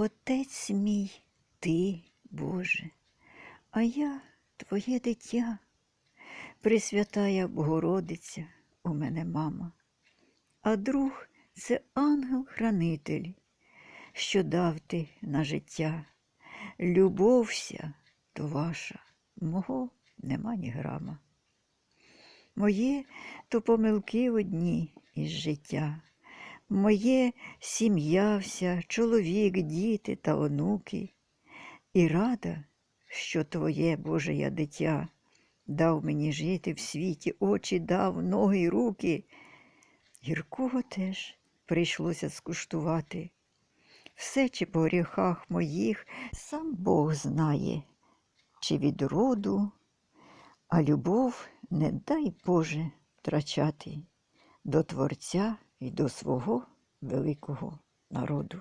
Отець мій, ти, Боже, а я твоє дитя, Пресвятая Богородиця у мене мама, а друг це ангел-хранитель, що дав ти на життя. Любовся то ваша, мого нема ні грама. Моє то помилки одні із життя. Моє сім'я вся, чоловік, діти та онуки. І рада, що твоє Боже я дитя дав мені жити в світі, очі дав, ноги й руки. Гіркого теж прийшлося скуштувати. Все, чи по гріхах моїх, сам Бог знає, чи від роду, а любов не дай Боже втрачати до Творця і до свого великого народу.